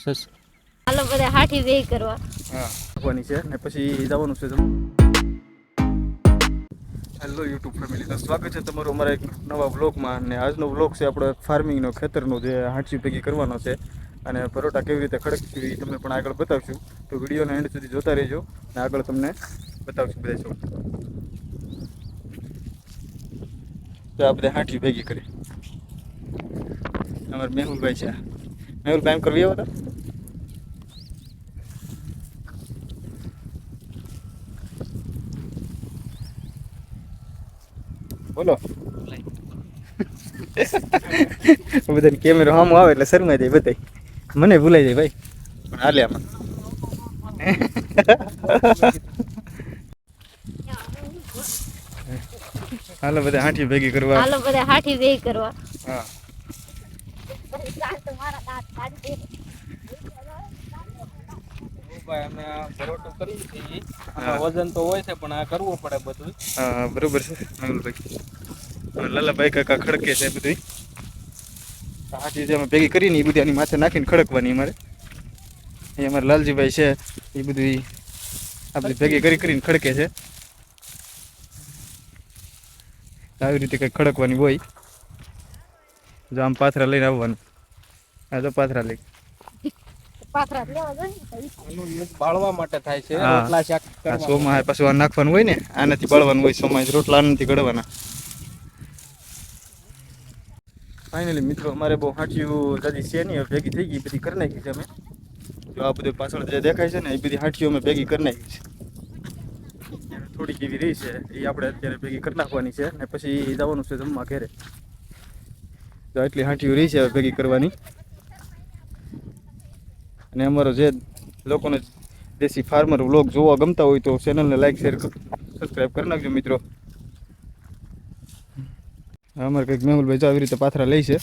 સસ હાલો બધા હાથી વેઈ કરવા. હા આપવાની છે. ને પછી જવાનું છે હેલો યુટ્યુબ ફેમિલી તો સ્વાગત છે તમારું અમારા એક નવા વ્લોગમાં ને આજનો વ્લોગ છે આપણો ફાર્મિંગનો ખેતરનો જે હાંચી ભેગી કરવાનો છે. અને પરોટા કેવી રીતે ખડકશું એ તમને પણ આગળ બતાવશું. તો વિડીયોના એન્ડ સુધી જોતા રહેજો. અને આગળ તમને બતાવશું બધા શું તો આ બધા હાંઠી ભેગી કરી. અમારા મેહુલભાઈ છે. મેહુલભાઈ એમ કરવી આવ્યો હતા બોલો. બધાને કેમેરો સામું આવે એટલે શરમાઈ જાય બધાય. મને ભૂલાઈ જાય ભાઈ. પણ હાલે આમાં. હાલો બધા હાંઠી ભેગી કરવા. હાલો બધા હાથી ભેગી કરવા. હા. ભાઈ અમે આ પરોઠું કરીએ છીએ વજન તો હોય છે પણ આ કરવું પડે બધું હા બરોબર છે. મેહુલભાઈ લાલાભાઈ કાકા ખડકે છે બધું હાંઠી જે અમે ભેગી કરીને એ બધી એની માથે નાખીને ખડકવાની અમારે. એ અમારે લાલજીભાઈ છે એ બધું આ બધી ભેગી કરી કરીને ખડકે છે. આવી રીતે કંઈક ખડકવાની હોય. જો આમ પાથરા લઈને આવવાનું. હા તો પાથરા લઈ પાથરા લેવા જોઈએ એનું યુઝ બાળવા માટે થાય છે રોટલા શાક સોમાં આ નાખવાનું હોય ને આનાથી બળવાનું હોય સોમાં રોટલા આનાથી ગળવાના. ફાઇનલી મિત્રો અમારે બહુ હાંઠીઓ દાદી છે નહીં ભેગી થઈ ગઈ બધી કરી નાખી છે અમે. જો આ બધું પાછળ જે દેખાય છે ને એ બધી હાંઠીઓ અમે ભેગી કરી નાખી છે. થોડીક એવી રહી છે એ આપણે અત્યારે ભેગી કરી નાખવાની છે ને પછી જવાનું છે જમવા ઘેરે. તો એટલી હાંઠીઓ રહી છે ભેગી કરવાની. અને અમારો જે લોકોને દેશી ફાર્મર વ્લોગ જોવા ગમતા હોય તો ચેનલને લાઈક શેર સબસ્ક્રાઈબ કરી નાખજો મિત્રો. અમારે કંઈક મેહુલભાઈ જો આવી રીતે પાથરા લે છે.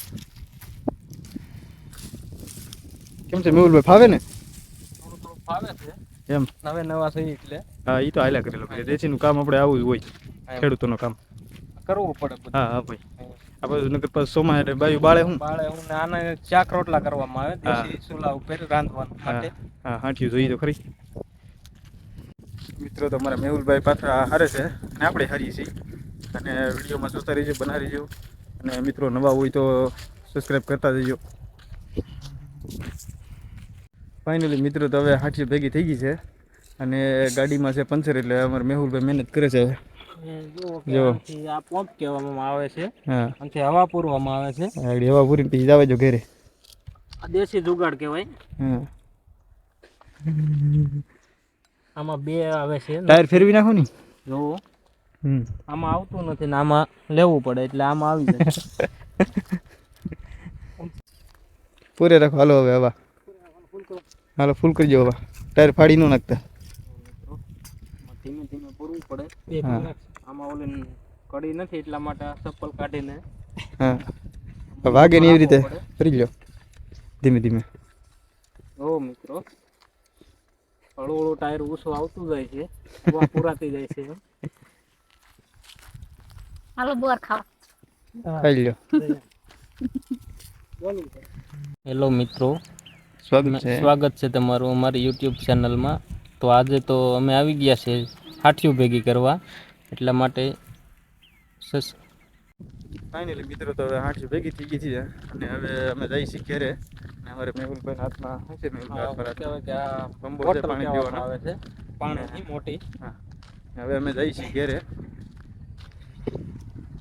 કેમ છે મેહુલભાઈ ફાવે ને? ફાવે છે. એમ. નવે નવા થઈ એટલે. હા એ તો હાલ્યા કરેલો. દેશીનું કામ આપણે આવું જ હોય ખેડૂતોનું કામ. કરવું પડે હા હા ભાઈ. આ બધું નકર પછી સોમાં એટલે બાયું બાળે હું. બાળે હું આને ચાક રોટલા કરવામાં આવે. દેશી ચૂલા ઉપર રાંધવા માટે. હા હાંઠિયું જોઈએ તો ખરી. મિત્રો તો મારા મેહુલભાઈ પાછા હારે છે અને આપણે હારીએ છીએ. અને વિડીયોમાં જોતા રહીજો બનાવી રહીજો. અને મિત્રો નવા હોય તો સબસ્ક્રાઈબ કરતા જજો. ફાઇનલી મિત્રો તો હવે હાંઠીઓ ભેગી થઈ ગઈ છે. અને ગાડીમાં છે પંચર એટલે અમારા મેહુલભાઈ મહેનત કરે છે હવે. જો. આ પંપ કહેવામાં આવે છે. હા. આનાથી હવા પૂરવામાં આવે છે. આગળ હવા પૂરીને પછી જાવે જો ઘરે. આ દેશી જુગાડ કહેવાય. હા. આમાં બે આવે છે. ટાયર ફેરવી નાખો ને. જો હમ. આમાં આવતું નથી ને આમાં લેવું પડે એટલે આમાં આવી જાય. પૂરે રાખો. હાલો હવે હવા. હાલો ફૂલ કરજો હવા. ટાયર ફાડી ન નાખતા. ધીમે ધીમે પૂરવું પડે. આમાં ઓલી કડી નથી એટલા માટે આ ચપ્પલ કાઢીને હા. વાગે ને એવી રીતે ફરી લો ધીમે ધીમે. જો મિત્રો હળવું હળવું ટાયર ઊંચું આવતું જાય છે હવા પુરાતી જાય છે હાલો બોર ખાવા ખાઈ લો હેલો મિત્રો. સ્વાગત છે. સ્વાગત છે તમારું અમારી યુટ્યુબ ચેનલમાં. તો આજે તો અમે આવી ગયા છે હાઠીઓ ભેગી કરવા. એટલા માટે સસ ફાઇનલી મિત્રો તો હવે હાંઠી ભેગી થઈ ગઈ છે અને હવે અમે જઈએ છીએ ઘેરે. અને અમારે મેહુલભાઈ હાથમાં શું છે મેહુલભાઈ? હાથમાં કે આ બંબો છે પાણી પીવાનો. આવે છે. પાણીની મોટી. હા. હવે અમે જઈએ છીએ ઘેરે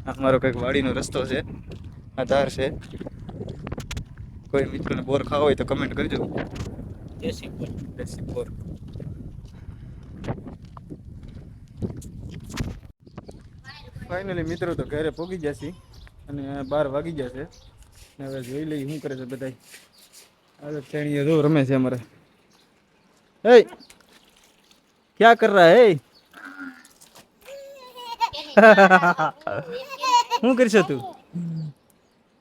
અમારો કંઈક વાડીનો રસ્તો છે. આ ધાર છે. કોઈ મિત્રોને બોર ખાવો હોય તો કમેન્ટ કરજો. દેશી બોર દેશી બોર ફાઇનલી મિત્રો તો ઘરે પહોંચી જશે અને બાર વાગી જશે હવે જોઈ લઈએ શું કરે છે બધા હવે શ્રેણીઓ જો રમે છે અમારે. હે ક્યાં કર રહા હે શું કરશો તું?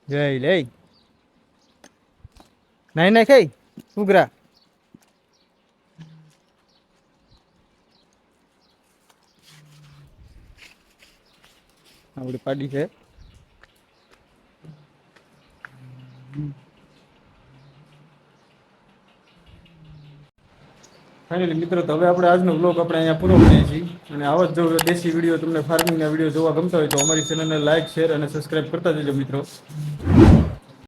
જય લે નાઈ ખાઈ? ઉગરા આપણી પાડી છે. ફાઇનલી મિત્રો, તો હવે આપણે આજનો બ્લોગ આપણે અહીંયા પૂરો કરીએ છીએ. અને આવા જ જો દેશી વીડિયો તમને ફાર્મિંગના વીડિયો જોવા ગમતા હોય તો અમારી ચેનલને લાઇક શેર અને સબસ્ક્રાઇબ કરતા જજો, મિત્રો.